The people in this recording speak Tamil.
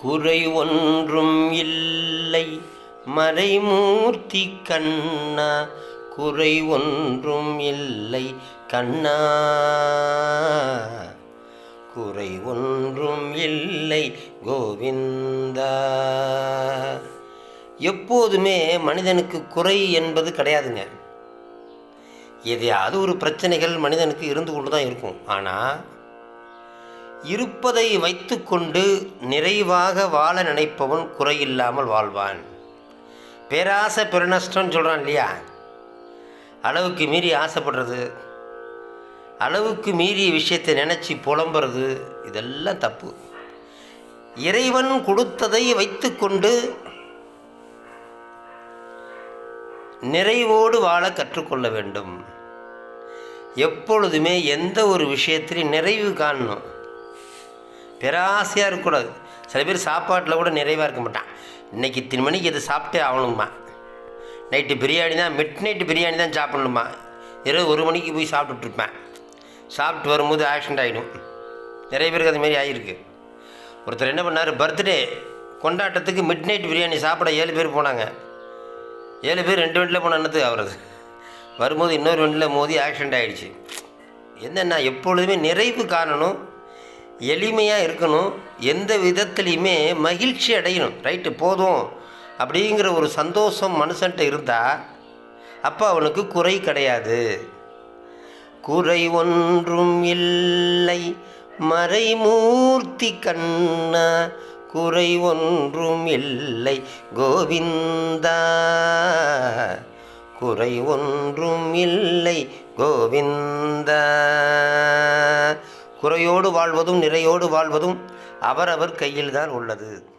குறை ஒன்றும் இல்லை. மறைமூர்த்தி கண்ணா குறை ஒன்றும் இல்லை கண்ணா. குறை ஒன்றும் இல்லை கோவிந்தா. எப்போதுமே மனிதனுக்கு குறை என்பது கிடையாதுங்க. எதையாவது ஒரு பிரச்சனைகள் மனிதனுக்கு இருந்து கொண்டு தான் இருக்கும். ஆனால் இருப்பதை வைத்துக்கொண்டு நிறைவாக வாழ நினைப்பவன் குறையில்லாமல் வாழ்வான். பேராசை பெருநஷ்டம்னு சொல்கிறான் இல்லையா? அளவுக்கு மீறி ஆசைப்படுறது அளவுக்கு மீறிய விஷயத்தை நினச்சி புலம்புறது இதெல்லாம் தப்பு. இறைவன் கொடுத்ததை வைத்துக்கொண்டு நிறைவோடு வாழ கற்றுக்கொள்ள வேண்டும். எப்பொழுதுமே எந்த ஒரு விஷயத்திலையும் நிறைவு காணணும். பேராசையாக இருக்கக்கூடாது. சில பேர் சாப்பாட்டில் கூட நிறைவாக இருக்க மாட்டான். இன்றைக்கி இத்தனை மணிக்கு இது சாப்பிட்டே ஆகணுமா நைட்டு பிரியாணி தான் மிட் நைட்டு பிரியாணி தான் சாப்பிட்ணுமா இரவு ஒரு மணிக்கு போய் சாப்பிட்டுட்ருப்பேன். சாப்பிட்டு வரும்போது ஆக்சிடென்ட் ஆகிடும் நிறைய பேருக்கு அது மாதிரி ஆகிருக்கு ஒருத்தர் என்ன பண்ணார் பர்த்டே கொண்டாட்டத்துக்கு மிட் நைட் பிரியாணி சாப்பிட ஏழு பேர் போனாங்க. ஏழு பேர் ரெண்டு வண்டியில் போன அன்னத்துக்கு ஆகிறது வரும்போது இன்னொரு வண்டியில் மோதி ஆக்சிடென்ட் ஆகிடுச்சு என்னென்னா எப்பொழுதுமே நிறைவு காணணும் எளிமையாக இருக்கணும் எந்த விதத்துலேயுமே மகிழ்ச்சி அடையணும். ரைட்டு போதும். அப்படிங்கிற ஒரு சந்தோஷம் மனுஷன்ட்ட இருந்தால் அப்போ அவனுக்கு குறை கிடையாது. குறை ஒன்றும் இல்லை. மறைமூர்த்தி கண்ணா குறை ஒன்றும் இல்லை. கோவிந்தா குறை ஒன்றும் இல்லை. கோவிந்தா. குறையோடு வாழ்வதும் நிறையோடு வாழ்வதும் அவரவர் கையில்தான் உள்ளது.